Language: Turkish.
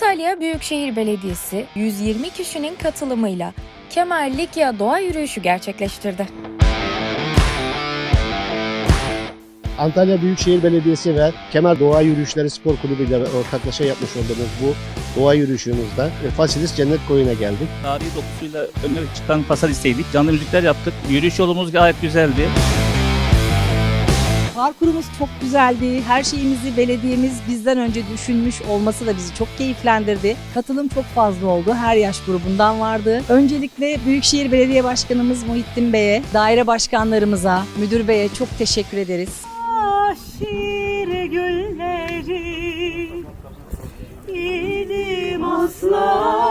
Antalya Büyükşehir Belediyesi 120 kişinin katılımıyla Kemal Likya Doğa Yürüyüşü gerçekleştirdi. Antalya Büyükşehir Belediyesi ve Kemer Doğa Yürüyüşleri Spor Kulübü ile ortaklaşa yapmış olduğumuz bu doğa yürüyüşümüzde e, Fasilis Cennet Koyu'na geldik. Tarihi dokusuyla öne çıkan pasar isteydik. Canlı müzikler yaptık. Yürüyüş yolumuz gayet güzeldi. Parkurumuz çok güzeldi. Her şeyimizi belediyemiz bizden önce düşünmüş olması da bizi çok keyiflendirdi. Katılım çok fazla oldu. Her yaş grubundan vardı. Öncelikle Büyükşehir Belediye Başkanımız Muhittin Bey'e, daire başkanlarımıza, müdür beye çok teşekkür ederiz. Şiir gülleri ilim asla